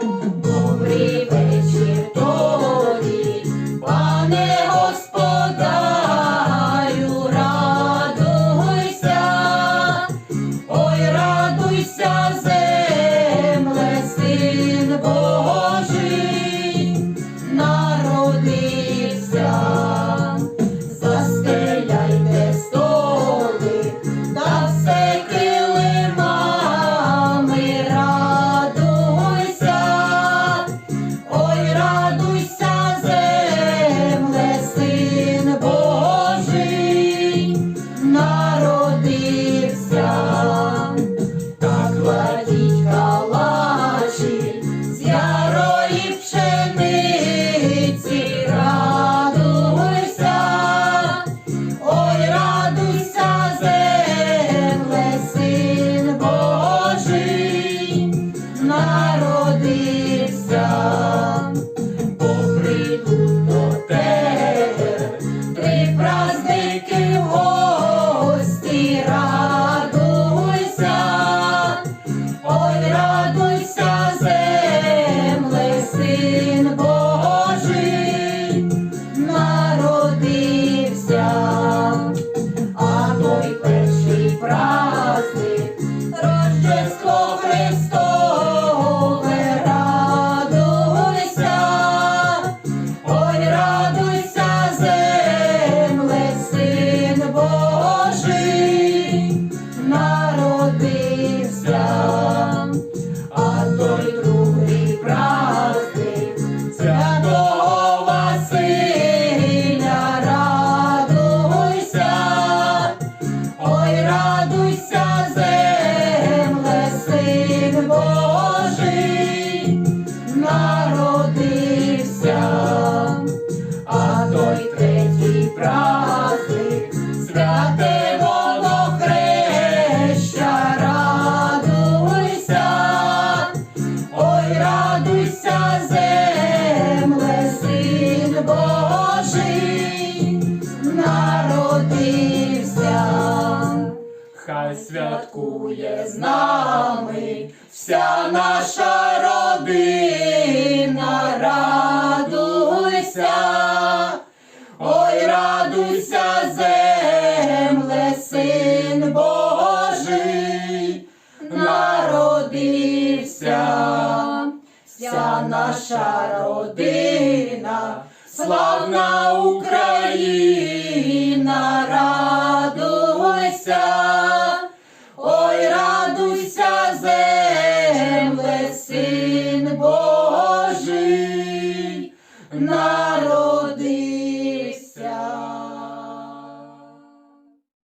Добрий вечір тобі, пане господарю, радуйся, ой, радуйся, земля. Святе водохреща, радуйся, ой, радуйся, земле, син Божий, народився. Хай святкує з нами вся наша родина, вся наша родина, славна Україна, радуйся, ой, радуйся, земле, син Божий.